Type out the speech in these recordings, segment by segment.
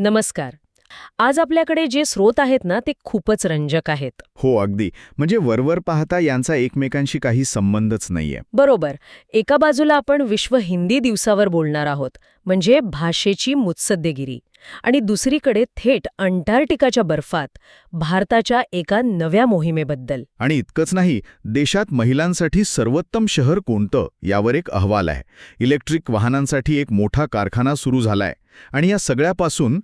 नमस्कार. आज आपल्याकडे जे स्रोत आहेत ना ते खूपच रंजक आहेत. हो अगदी. म्हणजे वरवर पाहता यांचा एकमेकांशी काही संबंधच नाहीये. बरोबर. एका बाजूला आपण विश्व हिंदी दिवसावर बोलणार आहोत म्हणजे भाषेची मुत्सद्देगिरी. आणि दुसरीकडे थेट अंटार्क्टिकाच्या बर्फात भारताच्या एका नव्या मोहिमेबद्दल. आणि इतकंच नाही देशात महिलांसाठी सर्वोत्तम शहर कोणतं यावर एक अहवाल आहे. इलेक्ट्रिक वाहनांसाठी एक मोठा कारखाना सुरू झालाय. आणि या सगळ्यापासून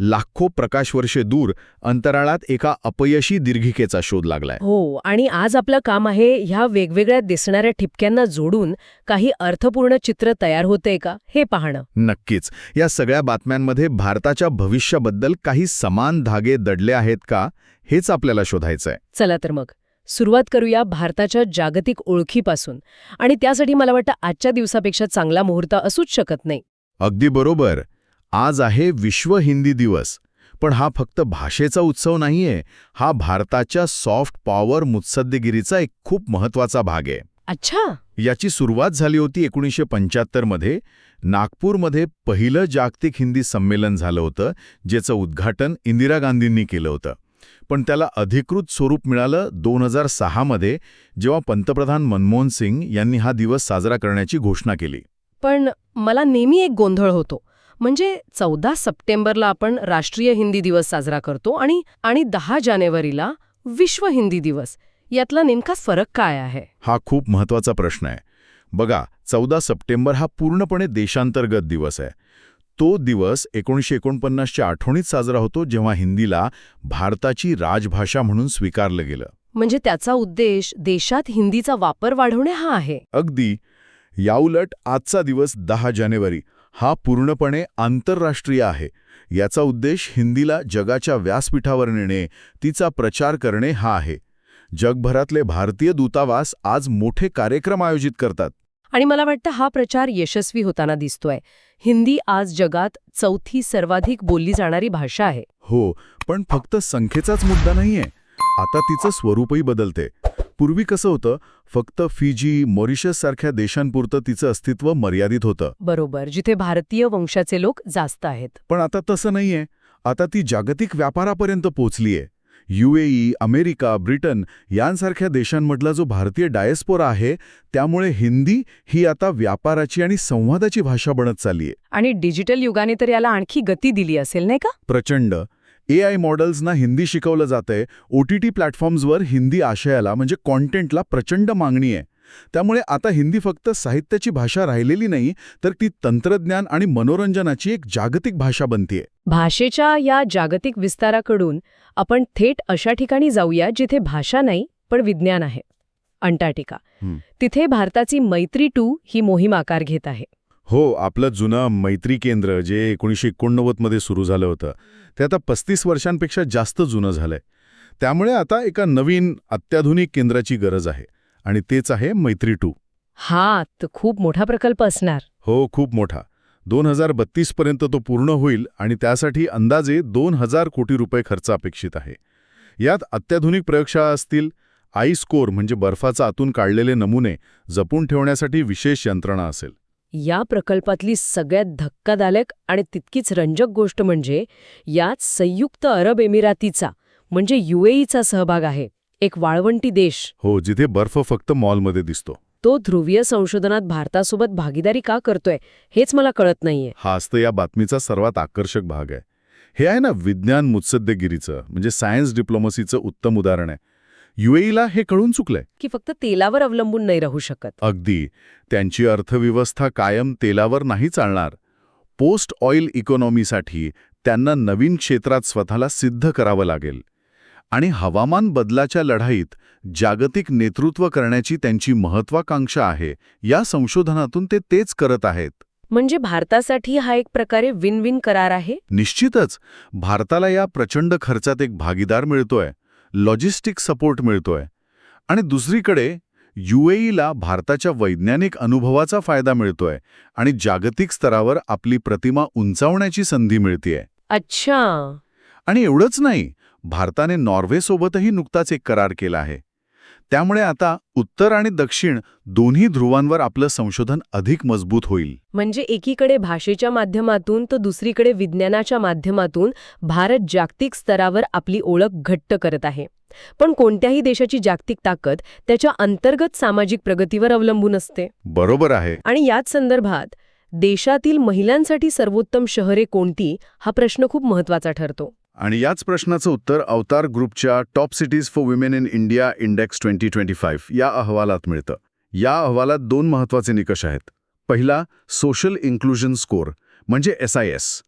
लाखो प्रकाशवर्षे दूर अंतराळात एका अपयशी दीर्घिकेचा शोध लागलाय. हो आणि आज आपलं काम आहे ह्या वेगवेगळ्या दिसणाऱ्या ठिपक्यांना जोडून काही अर्थपूर्ण चित्र तयार होते का हे पाहणं. नक्कीच. या सगळ्या बातम्यांमध्ये भारताच्या भविष्याबद्दल काही समान धागे दडले आहेत का हेच आपल्याला शोधायचंय. चला तर मग. सुरुवात करूया भारताच्या जागतिक ओळखीपासून. आणि त्यासाठी मला वाटतं आजच्या दिवसापेक्षा चांगला मुहूर्त असूच शकत नाही. अगदी बरोबर. आज आहे विश्व हिंदी दिवस. पण हा फक्त भाषेचा उत्सव नाहीये हा भारताच्या सॉफ्ट पॉवर मुत्सद्देगिरीचा एक खूप महत्त्वाचा भाग आहे. अच्छा. याची सुरुवात झाली होती एकोणीसशे पंच्याहत्तरमध्ये नागपूरमध्ये पहिलं जागतिक हिंदी संमेलन झालं होतं ज्याचं उद्घाटन इंदिरा गांधींनी केलं होतं. पण त्याला अधिकृत स्वरूप मिळालं दोन हजार सहामध्ये जेव्हा पंतप्रधान मनमोहन सिंग यांनी हा दिवस साजरा करण्याची घोषणा केली. पण मला नेहमी एक गोंधळ होतो. म्हणजे चौदा सप्टेंबरला आपण राष्ट्रीय हिंदी दिवस साजरा करतो आणि आणि दहा जानेवारीला विश्व हिंदी दिवस. यातला नेमका फरक काय आहे? हा खूप महत्त्वाचा प्रश्न आहे. बघा चौदा सप्टेंबर हा पूर्णपणे देशांतर्गत दिवस आहे. तो दिवस एकोणीसशे एकोणपन्नासच्या आठवणीत साजरा होतो जेव्हा हिंदीला भारताची राजभाषा म्हणून स्वीकारलं गेलं. म्हणजे त्याचा उद्देश देशात हिंदीचा वापर वाढवणे हा आहे. अगदी. याउलट आजचा दिवस दहा जानेवारी हा पूर्णपणे आंतरराष्ट्रीय आहे. याचा उद्देश हिंदीला जगाच्या व्यासपीठावर नेणे तिचा प्रचार करणे हा आहे. जगभरातले भारतीय दूतावास आज मोठे कार्यक्रम आयोजित करतात. आणि मला वाटतं हा प्रचार यशस्वी होताना दिसतोय. हिंदी आज जगात चौथी सर्वाधिक बोलली जाणारी भाषा आहे. हो पण फक्त संख्येचाच मुद्दा नाहीये. आता तिचं स्वरूपही बदलते. पूर्वी कसं होतं फक्त फिजी मॉरिशस सारख्या देशांपुरतं तिचं अस्तित्व मर्यादित होतं. बरोबर जिथे भारतीय वंशाचे लोक जास्त आहेत. पण आता तसं नाहीये. आता ती जागतिक व्यापारापर्यंत पोचलीये युएई अमेरिका ब्रिटन यांसारख्या देशांमधला जो भारतीय डायस्पोरा आहे त्यामुळे हिंदी ही आता व्यापाराची आणि संवादाची भाषा बनत चाललीये आणि डिजिटल युगाने तर याला आणखी गती दिली असेल नाही का? प्रचंड. ए आय मॉडेल्सना हिंदी शिकवलं जातंय. ओ टी टी प्लॅटफॉर्म्सवर हिंदी आशयाला म्हणजे कॉन्टेंटला प्रचंड मागणी आहे. त्यामुळे आता हिंदी फक्त साहित्याची भाषा राहिलेली नाही तर ती तंत्रज्ञान आणि मनोरंजनाची एक जागतिक भाषा बनतीये. भाषेच्या या जागतिक विस्ताराकडून आपण थेट अशा ठिकाणी जाऊया जिथे भाषा नाही पण विज्ञान आहे. अंटार्क्टिका. तिथे भारताची मैत्री टू ही मोहीम आकार घेत आहे. हो आपलं जुनं मैत्री केंद्र जे एकोणीसशे एकोणनव्वदमध्ये सुरू झालं होतं ते आता पस्तीस वर्षांपेक्षा जास्त जुनं झालंय. त्यामुळे आता एका नवीन अत्याधुनिक केंद्राची गरज आहे आणि तेच आहे मैत्री टू. हा तर खूप मोठा प्रकल्प असणार. हो खूप मोठा. दोन हजार बत्तीसपर्यंत तो पूर्ण होईल आणि त्यासाठी अंदाजे दोन हजार कोटी रुपये खर्च अपेक्षित आहे. यात अत्याधुनिक प्रयोगशाळा असतील आईस कोर म्हणजे बर्फाचा आतून काढलेले नमुने जपून ठेवण्यासाठी विशेष यंत्रणा असेल. या प्रकल्पातली सगळ्यात धक्कादायक आणि तितकीच रंजक गोष्ट म्हणजे यात संयुक्त अरब एमिरातीचा म्हणजे युएईचा सहभाग आहे एक वाळवंटी देश. हो जिथे बर्फ फक्त मॉलमध्ये दिसतो. तो ध्रुवीय संशोधनात भारतासोबत भागीदारी का करतोय हेच मला कळत नाहीये. हाच तर या बातमीचा सर्वात आकर्षक भाग आहे. हे आहे ना विज्ञान मुत्सद्देगिरीचं म्हणजे सायन्स डिप्लोमसीचं उत्तम उदाहरण आहे. युएईला हे कळून चुकलंय. की फक्त तेलावर अवलंबून नाही राहू शकत. अगदी. त्यांची अर्थव्यवस्था कायम तेलावर नाही चालणार. पोस्ट ऑइल इकॉनॉमीसाठी त्यांना नवीन क्षेत्रात स्वतःला सिद्ध करावं लागेल. आणि हवामान बदलाच्या लढाईत जागतिक नेतृत्व करण्याची त्यांची महत्वाकांक्षा आहे या संशोधनातून ते तेच करत आहेत. म्हणजे भारतासाठी हा एक प्रकारे विन विन करार आहे? निश्चितच. भारताला या प्रचंड खर्चात एक भागीदार मिळतोय. लॉजिस्टिक सपोर्ट मिळतोय. आणि दुसरीकडे युएईला भारताच्या वैज्ञानिक अनुभवाचा फायदा मिळतोय आणि जागतिक स्तरावर आपली प्रतिमा उंचावण्याची संधी मिळतेय. अच्छा. आणि एवढंच नाही भारताने नॉर्वेसोबतही नुकताच एक करार केला आहे. त्यामुळे आता उत्तर आणि दक्षिण दोन्ही ध्रुवांवर आपलं संशोधन अधिक मजबूत होईल. म्हणजे एकीकडे भाषेच्या माध्यमातून तर दुसरीकडे विज्ञानाच्या माध्यमातून भारत जागतिक स्तरावर आपली ओळख घट्ट करत आहे. पण कोणत्याही देशाची जागतिक ताकद त्याच्या अंतर्गत सामाजिक प्रगतीवर अवलंबून असते. बरोबर आहे. आणि याच संदर्भात देशातील महिलांसाठी सर्वोत्तम शहरे कोणती हा प्रश्न खूप महत्त्वाचा ठरतो. आणि याच प्रश्नाचं उत्तर अवतार ग्रुपच्या top cities for women in India index twenty twenty five या अहवालात मिळतं. या अहवालात दोन महत्त्वाचे निकष आहेत. पहिला सोशल इन्क्लुजन स्कोर म्हणजे एस आय एस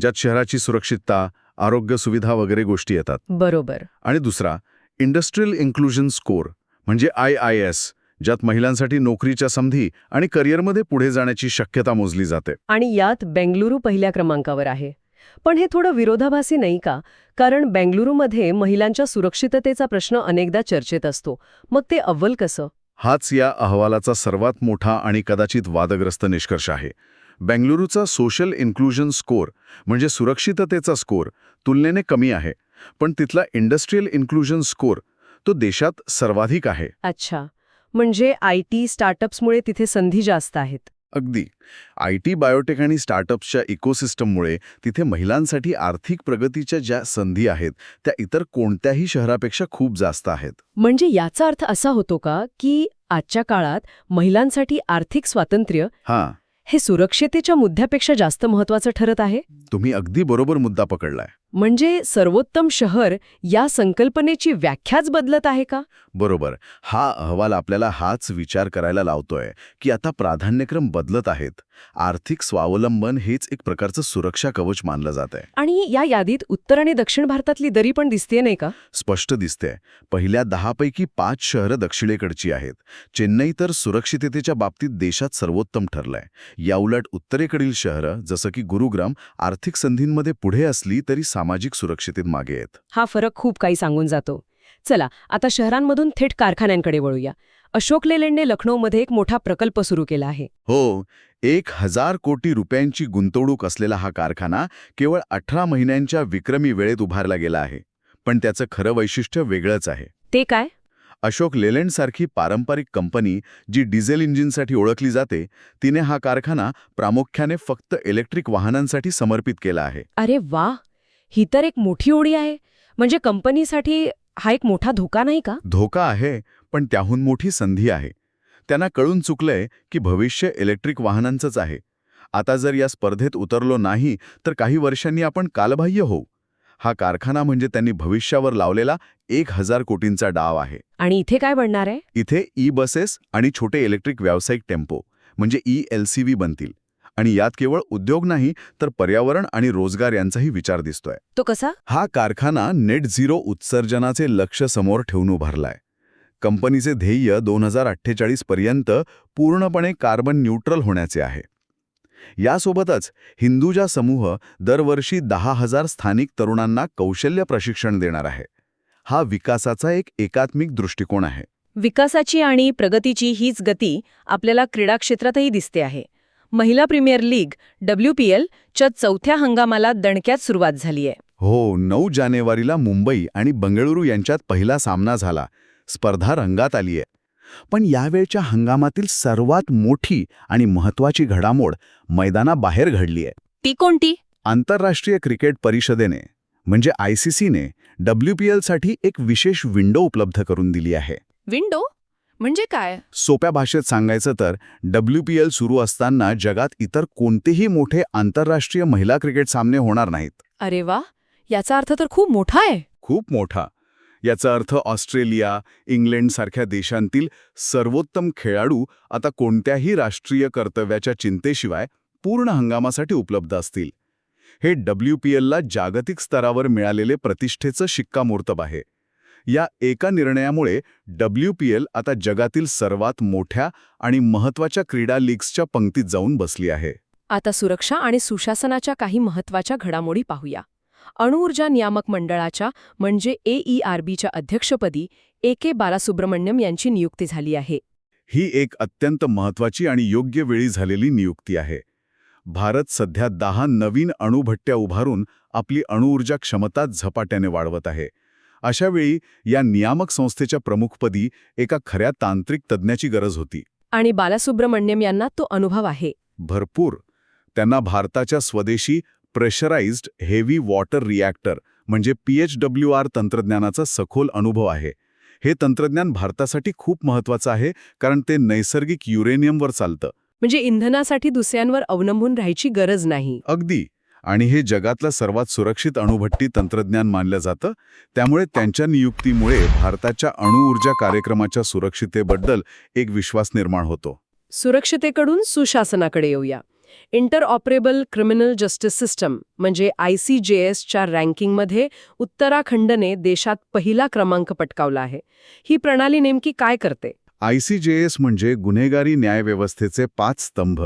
ज्यात शहराची सुरक्षितता आरोग्य सुविधा वगैरे गोष्टी येतात. बरोबर. आणि दुसरा इंडस्ट्रीयल इन्क्लुजन स्कोर म्हणजे आय आय एस ज्यात महिलांसाठी नोकरीच्या संधी आणि करिअरमध्ये पुढे जाण्याची शक्यता मोजली जाते. आणि यात बेंगलुरू पहिल्या क्रमांकावर आहे. पण हे थोडं विरोधाभासी नाही का? कारण बेंगलुरूमध्ये महिलांच्या सुरक्षिततेचा प्रश्न अनेकदा चर्चेत असतो. मग ते अव्वल कसं? हाच या अहवालाचा सर्वात मोठा आणि कदाचित वादग्रस्त निष्कर्ष आहे. बेंगलुरूचा सोशल इन्क्लुजन स्कोर म्हणजे सुरक्षिततेचा स्कोर तुलनेने कमी आहे. पण तिथला इंडस्ट्रीयल इन्क्लुजन स्कोर तो देशात सर्वाधिक आहे. अच्छा. म्हणजे आय टी स्टार्टअप्समुळे तिथे संधी जास्त आहेत. अगदी. आय टी बायोटेक आणि स्टार्टअप्सच्या इकोसिस्टममुळे तिथे महिलांसाठी आर्थिक प्रगतीच्या ज्या संधी आहेत त्या इतर कोणत्याही शहरापेक्षा खूप जास्त आहेत. म्हणजे याचा अर्थ असा होतो का की आजच्या काळात महिलांसाठी आर्थिक स्वातंत्र्य हां. हे सुरक्षितेच्या मुद्द्यापेक्षा जास्त महत्वाचं ठरत आहे? तुम्ही अगदी बरोबर मुद्दा पकडलाय. म्हणजे सर्वोत्तम शहर या संकल्पनेची व्याख्याच बदलत आहे का? बरोबर. हा अहवाल आपल्याला हाच विचार करायला लावतोय की आता प्राधान्यक्रम बदलत आहेत. आर्थिक स्वावलंबन हेच एक प्रकारचं सुरक्षा कवच मानलं जात आहे आणि या यादीत उत्तर आणि दक्षिण भारतातली दरी पण दिसते नाही का? स्पष्ट दिसते पहिल्या दहापैकी पाच शहरं दक्षिणेकडची आहेत. चेन्नई तर सुरक्षिततेच्या बाबतीत देशात सर्वोत्तम ठरलंय. याउलट उत्तरेकडील शहरं जसं की गुरुग्राम आर्थिक संधींमध्ये पुढे असली तरी सामाजिक सुरक्षितेत मागे आहेत. हा फरक खूप काही सांगून जातो. चला आता शहरांमधून थेट कारखान्यांकडे वळूया. अशोक लेलँडने लखनौमध्ये एक मोठा प्रकल्प सुरू केला आहे. हो एक हजार कोटी रुपयांची गुंतवणूक असलेला हा कारखाना केवळ अठरा महिन्यांच्या विक्रमी वेळेत उभारला गेला आहे पण त्याचं खरं वैशिष्ट्य वेगळंच आहे. ते काय? अशोक लेलँडसारखी पारंपरिक कंपनी जी डिझेल इंजिनसाठी ओळखली जाते तिने हा कारखाना प्रामुख्याने फक्त इलेक्ट्रिक वाहनांसाठी समर्पित केला आहे. अरे वा! ही तर एक मोठी ओढी आहे. म्हणजे कंपनीसाठी हा एक मोठा धोका नाही का? धोका आहे पण त्याहून मोठी संधी आहे. त्यांना कळून चुकलंय की भविष्य इलेक्ट्रिक वाहनांचंच आहे. आता जर या स्पर्धेत उतरलो नाही तर काही वर्षांनी आपण कालबाह्य होऊ. हा कारखाना म्हणजे त्यांनी भविष्यावर लावलेला एक हजार कोटींचा डाव आहे. आणि इथे काय बनणार आहे? इथे ई बसेस आणि छोटे इलेक्ट्रिक व्यावसायिक टेम्पो म्हणजे ई एल सी व्ही बनतील. आणि यात केवळ उद्योग नाही तर पर्यावरण आणि रोजगार यांचाही विचार दिसतोय. तो कसा? हा कारखाना नेट झिरो उत्सर्जनाचे लक्ष समोर ठेवून उभारलाय. कंपनीचे ध्येय दोन हजार अठ्ठेचाळीस पर्यंत पूर्णपणे कार्बन न्यूट्रल होण्याचे आहे. यासोबतच हिंदुजा समूह दरवर्षी दहा हजार स्थानिक तरुणांना कौशल्य प्रशिक्षण देणार आहे. हा विकासाचा एक एकात्मिक दृष्टिकोन आहे. विकासाची आणि प्रगतीची हीच गती आपल्याला क्रीडा क्षेत्रातही दिसते आहे. महिला प्रीमियर लीग डब्ल्यू पी एलच्या चौथ्या हंगामाला दणक्यात सुरुवात झाली आहे हो नऊ जानेवारीला मुंबई आणि बंगळुरू यांच्यात पहिला सामना झाला. स्पर्धा रंगात आलीय. पण यावेळच्या हंगामातील सर्वात मोठी आणि महत्वाची घडामोड मैदानाबाहेर घडलीय. ती कोणती? आंतरराष्ट्रीय क्रिकेट परिषदेने म्हणजे आय सी सीने डब्ल्यू पी एलसाठी एक विशेष विंडो उपलब्ध करून दिली आहे. विंडो? म्हणजे काय? सोप्या भाषेत सांगायचं तर डब्ल्यू पी एल सुरू असताना जगात इतर कोणतेही मोठे आंतरराष्ट्रीय महिला क्रिकेट सामने होणार नाहीत. अरे वा! याचा अर्थ तर खूप मोठा आहे. खूप मोठा. याचा अर्थ ऑस्ट्रेलिया इंग्लंडसारख्या देशांतील सर्वोत्तम खेळाडू आता कोणत्याही राष्ट्रीय कर्तव्याच्या चिंतेशिवाय पूर्ण हंगामासाठी उपलब्ध असतील. हे डब्ल्यू पी एलला जागतिक स्तरावर मिळालेले प्रतिष्ठेचं शिक्कामोर्तब आहे. या एका निर्णयामुळे डब्ल्यू पी एल आता जगातील सर्वात मोठ्या आणि महत्त्वाच्या क्रीडा लीग्सच्या पंक्तीत जाऊन बसली आहे. आता सुरक्षा आणि सुशासनाच्या काही महत्त्वाच्या घडामोडी पाहूया. अणुऊर्जा नियामक मंडळाच्या म्हणजे एईआरबीच्या अध्यक्षपदी ए के बालासुब्रमण्यम यांची नियुक्ती झाली आहे. ही एक अत्यंत महत्वाची आणि योग्य वेळी झालेली नियुक्ती आहे. भारत सध्या दहा नवीन अणुभट्ट्या उभारून आपली अणुऊर्जा क्षमता झपाट्याने वाढवत आहे. अशावेळी या नियामक संस्थेच्या प्रमुखपदी एका खऱ्या तांत्रिक तज्ज्ञाची गरज होती. आणि बालासुब्रमण्यम यांना तो अनुभव आहे. भरपूर. त्यांना भारताच्या स्वदेशी प्रेशराइज्ड हेवी वॉटर रिॲक्टर म्हणजे पीएचडब्ल्यू आर तंत्रज्ञानाचा सखोल अनुभव आहे. हे तंत्रज्ञान भारतासाठी खूप महत्वाचं आहे कारण ते नैसर्गिक युरेनियमवर चालतं. म्हणजे इंधनासाठी दुसऱ्यांवर अवलंबून राहायची गरज नाही. अगदी. आणि हे जगातलं सर्वात सुरक्षित अणुभट्टी तंत्रज्ञान मानलं जातं. त्यामुळे त्यांच्या नियुक्तीमुळे भारताच्या अणुऊर्जा कार्यक्रमाच्या सुरक्षितेबद्दल एक विश्वास निर्माण होतो. सुरक्षितेकडून सुशासनाकडे येऊया. Interoperable criminal justice system म्हणजे आय सी जे एसच्या रँकिंगमध्ये उत्तराखंडने देशात पहिला क्रमांक पटकावला आहे. ही प्रणाली नेमकी काय करते? आयसीजेएस म्हणजे गुन्हेगारी न्यायव्यवस्थेचे पाच स्तंभ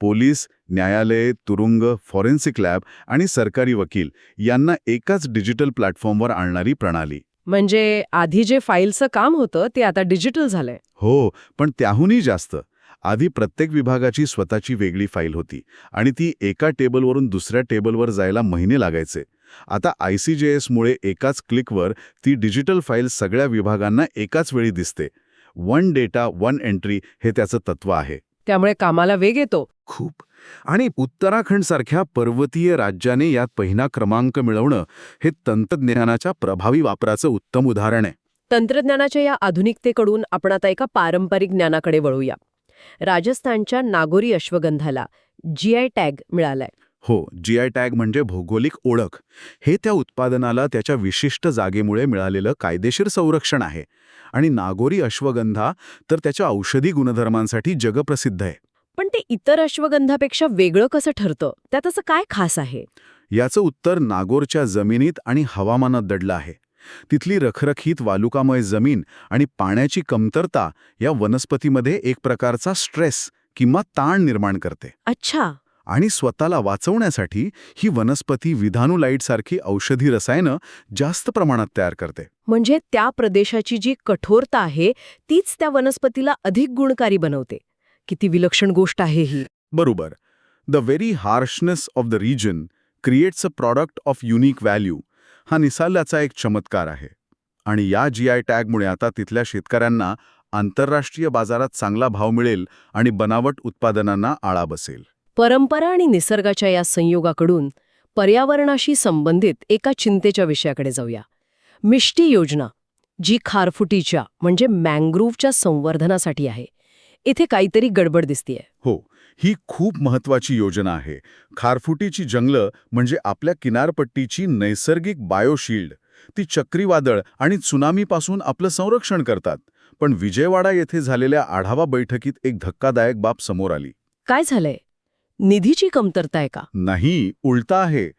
पोलीस न्यायालय तुरुंग फॉरेन्सिक लॅब आणि सरकारी वकील यांना एकाच डिजिटल प्लॅटफॉर्मवर आणणारी प्रणाली. म्हणजे आधी जे फाईलचं काम होतं ते आता डिजिटल झालंय. हो पण त्याहूनही जास्त. आधी प्रत्येक विभागाची स्वतःची वेगळी फाईल होती आणि ती एका टेबलवरून दुसऱ्या टेबलवर जायला महिने लागायचे. आता आयसीजेएसमुळे एकाच क्लिकवर ती डिजिटल फाईल सगळ्या विभागांना एकाच वेळी दिसते. वन डेटा वन एंट्री हे त्याचं तत्व आहे. त्यामुळे कामाला वेग येतो. खूप. आणि उत्तराखंडसारख्या पर्वतीय राज्याने यात पहिला क्रमांक मिळवणं हे तंत्रज्ञानाच्या प्रभावी वापराचं उत्तम उदाहरण आहे. तंत्रज्ञानाच्या या आधुनिकतेकडून आपण आता एका पारंपरिक ज्ञानाकडे वळूया. राजस्थानच्या नागोरी अश्वगंधाला जीआय टॅग मिळालाय. हो जीआय टॅग म्हणजे भौगोलिक ओळख. हे त्या उत्पादनाला त्याच्या विशिष्ट जागेमुळे मिळालेलं कायदेशीर संरक्षण आहे. आणि नागोरी अश्वगंधा तर त्याच्या औषधी गुणधर्मांसाठी जगप्रसिद्ध आहे. पण ते इतर अश्वगंधापेक्षा वेगळं कसं ठरतं? त्यात असं काय खास आहे? याचं उत्तर नागोरच्या जमिनीत आणि हवामानात दडलं आहे. तिथली रखरखीत वालुकामय जमीन आणि पाण्याची कमतरता या वनस्पतीमध्ये एक प्रकारचा स्ट्रेस किंवा ताण निर्माण करते. अच्छा. आणि स्वतःला वाचवण्यासाठी ही वनस्पती विधानुलाईटसारखी औषधी रसायनं जास्त प्रमाणात तयार करते. म्हणजे त्या प्रदेशाची जी कठोरता आहे तीच त्या वनस्पतीला अधिक गुणकारी बनवते. किती विलक्षण गोष्ट आहे ही. बरोबर. The very harshness of the region creates a product of unique value हा निसाल्याचा एक चमत्कार आहे. आणि या जी आय टॅगमुळे आता तिथल्या शेतकऱ्यांना आंतरराष्ट्रीय बाजारात चांगला भाव मिळेल आणि बनावट उत्पादनांना आळा बसेल. परंपरा आणि निसर्गाच्या या संयोगाकडून पर्यावरणाशी संबंधित एका चिंतेच्या विषयाकडे जाऊया. मिष्टी योजना जी खारफुटीच्या म्हणजे मँग्रोव्हच्या संवर्धनासाठी आहे इथे काहीतरी गडबड दिसतीये. हो ही खूप महत्वाची योजना आहे. खारफुटीची जंगलं म्हणजे आपल्या किनारपट्टीची नैसर्गिक बायोशिल्ड. ती चक्रीवादळ आणि त्सुनामीपासून आपलं संरक्षण करतात. पण विजयवाडा येथे झालेल्या आढावा बैठकीत एक धक्कादायक बाब समोर आली. काय झालंय? निधीची कमतरता आहे का? नाही उलटा आहे.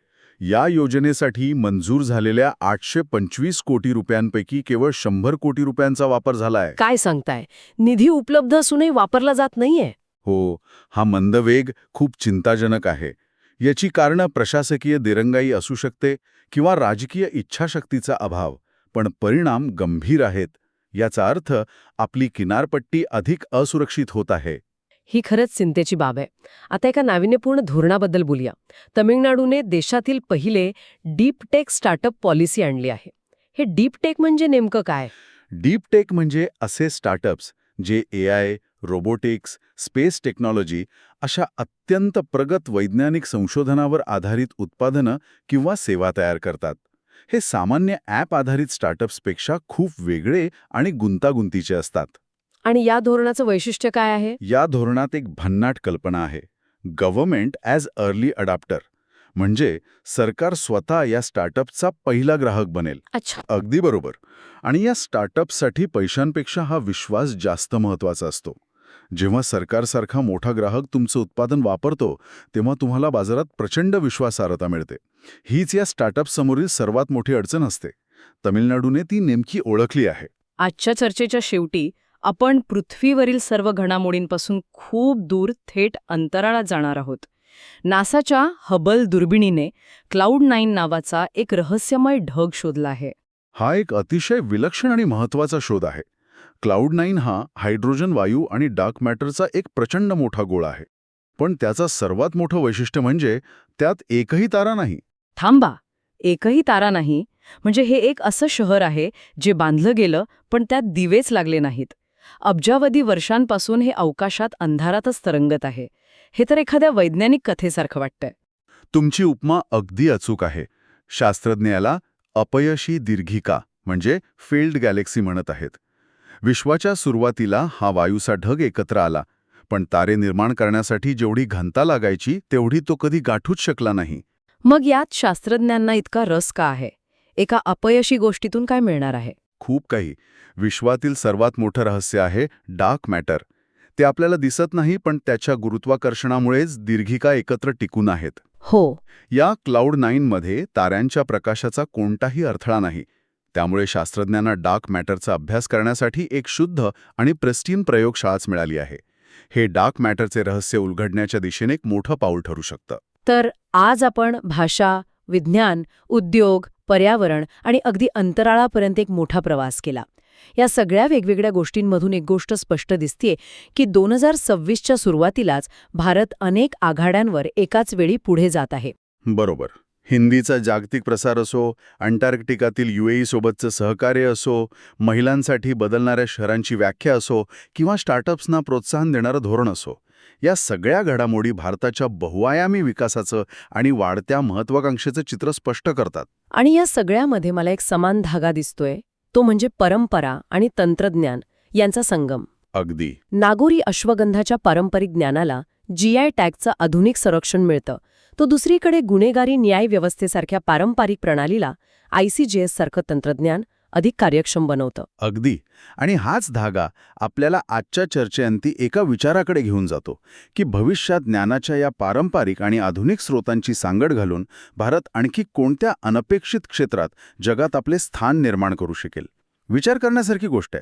या योजनेसाठी मंजूर झालेल्या आठशे पंचवीस कोटी रुपयांपैकी केवळ शंभर कोटी रुपयांचा वापर झालाय. काय सांगताय? निधी उपलब्ध असूनही वापरला जात नाहीये. हो हा मंदवेग खूप चिंताजनक आहे. याची कारणं प्रशासकीय दिरंगाई असू शकते किंवा राजकीय इच्छाशक्तीचा अभाव पण परिणाम गंभीर आहेत. याचा अर्थ आपली किनारपट्टी अधिक असुरक्षित होत आहे. ही खरंच चिंतेची बाब आहे. आता एका नाविन्यपूर्ण धोरणाबद्दल बोलूया. तमिळनाडूने देशातील पहिले डीप टेक स्टार्टअप पॉलिसी आणली आहे. हे डीप टेक म्हणजे नेमकं काय? डीप टेक म्हणजे असे स्टार्टअप्स जे A I robotics space technology अशा अत्यंत प्रगत वैज्ञानिक संशोधनावर आधारित उत्पादनं किंवा सेवा तयार करतात. हे सामान्य ॲप आधारित स्टार्टअप्सपेक्षा खूप वेगळे आणि गुंतागुंतीचे असतात. आणि या धोरणाचं वैशिष्ट्य काय आहे? या धोरणात एक भन्नाट कल्पना आहे. Government as early adopter. म्हणजे सरकार स्वतः या स्टार्टअपचा पहिला ग्राहक बनेल. अच्छा. अगदी बरोबर. आणि या स्टार्टअपसाठी पैशांपेक्षा हा विश्वास जास्त महत्त्वाचा असतो. जेव्हा सरकारसारखा मोठा ग्राहक तुमचं उत्पादन वापरतो तेव्हा तुम्हाला बाजारात प्रचंड विश्वासार्हता मिळते. हीच या स्टार्टअप समोरील सर्वात मोठी अडचण असते. तमिळनाडूने ती नेमकी ओळखली आहे. आजच्या चर्चेच्या शेवटी आपण पृथ्वीवरील सर्व घडामोडींपासून खूप दूर थेट अंतराळात जाणार आहोत. नासाच्या हबल दुर्बिणीने क्लाउड नाईन नावाचा एक रहस्यमय ढग शोधला आहे. हा एक अतिशय विलक्षण आणि महत्त्वाचा शोध आहे. क्लाउड नाईन हा हायड्रोजन वायू आणि डार्क मॅटरचा एक प्रचंड मोठा गोळा आहे. पण त्याचा सर्वात मोठं वैशिष्ट्य म्हणजे त्यात एकही तारा नाही. थांबा. एकही तारा नाही म्हणजे हे एक असं शहर आहे जे बांधलं गेलं पण त्यात दिवेच लागले नाहीत. अब्जावधी वर्षांपासून हे अवकाशात अंधारातच तरंगत आहे. हे तर एखाद्या वैज्ञानिक कथेसारखं वाटतंय. तुमची उपमा अगदी अचूक आहे. शास्त्रज्ञ याला अपयशी दीर्घिका म्हणजे फेल्ड गॅलेक्सी म्हणत आहेत. विश्वाच्या सुरुवातीला हा वायूचा ढग एकत्र आला पण तारे निर्माण करण्यासाठी जेवढी घनता लागायची तेवढी तो कधी गाठूच शकला नाही. मग यात शास्त्रज्ञांना इतका रस का आहे? एका अपयशी गोष्टीतून काय मिळणार आहे? खूप काही. विश्वातील सर्वात मोठं रहस्य आहे डार्क मॅटर. ते आपल्याला दिसत नाही पण त्याच्या गुरुत्वाकर्षणामुळेच दीर्घिका एकत्र टिकून आहेत. हो. या क्लाउड नाईनमध्ये ताऱ्यांच्या प्रकाशाचा कोणताही अडथळा नाही. त्यामुळे शास्त्रज्ञांना डार्क मॅटरचा अभ्यास करण्यासाठी एक शुद्ध आणि प्रेस्टीन प्रयोगशाळाच मिळाली आहे. हे डार्क मॅटरचे रहस्य उलगडण्याच्या दिशेने एक मोठं पाऊल ठरू शकतं. तर आज आपण भाषा विज्ञान उद्योग पर्यावरण आणि अगदी अंतराळापर्यंत एक मोठा प्रवास केला. या सगळ्या वेगवेगळ्या गोष्टींमधून एक गोष्ट स्पष्ट दिसतीये की दोन हजार सव्वीसच्या सुरुवातीलाच भारत अनेक आघाड्यांवर एकाच वेळी पुढे जात आहे. बरोबर. हिंदीचा जागतिक प्रसार असो अंटार्क्टिकातील युएई सोबतचं सहकार्य असो महिलांसाठी बदलणाऱ्या शहरांची व्याख्या असो किंवा स्टार्टअप्सना प्रोत्साहन देणारं धोरण असो या सगळ्या घडामोडी भारताच्या बहुआयामी विकासाचं आणि वाढत्या महत्वाकांक्षेचं चित्र स्पष्ट करतात. आणि या सगळ्यामध्ये मला एक समान धागा दिसतोय. तो म्हणजे परंपरा आणि तंत्रज्ञान यांचा संगम. अगदी. नागोरी अश्वगंधाच्या पारंपरिक ज्ञानाला जीआय टॅगचं आधुनिक संरक्षण मिळतं. तो दुसरीकडे गुन्हेगारी न्याय व्यवस्थेसारख्या पारंपरिक प्रणालीला आयसीजेएस सारखं तंत्रज्ञान अधिक कार्यक्षम बनवतं. अगदी. आणि हाच धागा आपल्याला आजच्या चर्चेअंती एका विचाराकडे घेऊन जातो की भविष्यात ज्ञानाच्या या पारंपरिक आणि आधुनिक स्रोतांची सांगड घालून भारत आणखी कोणत्या अनपेक्षित क्षेत्रात जगात आपले स्थान निर्माण करू शकेल? विचार करण्यासारखी गोष्ट आहे.